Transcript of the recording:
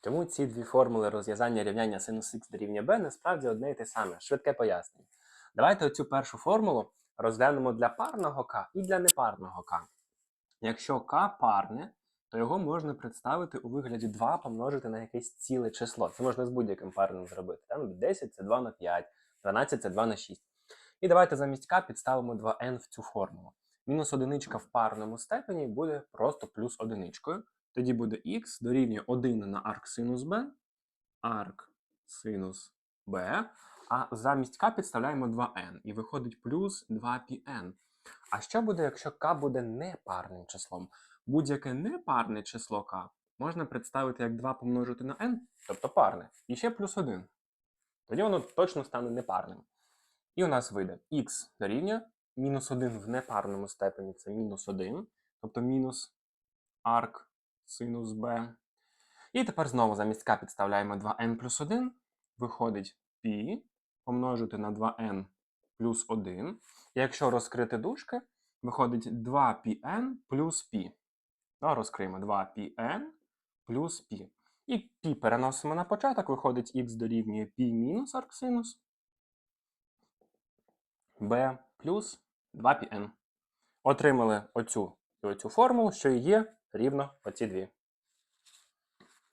Тому ці дві формули розв'язання рівняння синус х дорівнює b насправді одне і те саме. Швидке пояснення. Давайте оцю першу формулу розглянемо для парного k і для непарного k. Якщо k парне, то його можна представити у вигляді 2 помножити на якесь ціле число. Це можна з будь-яким парним зробити. Там 10 це 2 на 5, 12 це 2 на 6. І давайте замість k підставимо 2n в цю формулу. Мінус одиничка в парному степені буде просто плюс одиничкою. Тоді буде х дорівнює 1 на арк синус b, арк синус b, а замість k підставляємо 2n і виходить плюс 2πn. А що буде, якщо k буде непарним числом? Будь-яке непарне число k можна представити як 2 помножити на n, тобто парне, і ще плюс 1. Тоді воно точно стане непарним. І у нас вийде х дорівнює мінус 1 в непарному степені це мінус 1, тобто мінус арк синус b. І тепер знову замість k підставляємо 2n плюс 1, виходить π помножити на 2n плюс 1. І якщо розкрити дужки, виходить 2πn плюс π. Ну, розкриємо 2πn плюс π. І π переносимо на початок, виходить х дорівнює π мінус арксинус b плюс 2πn. Отримали оцю і оцю формулу, що і є рівно оці дві.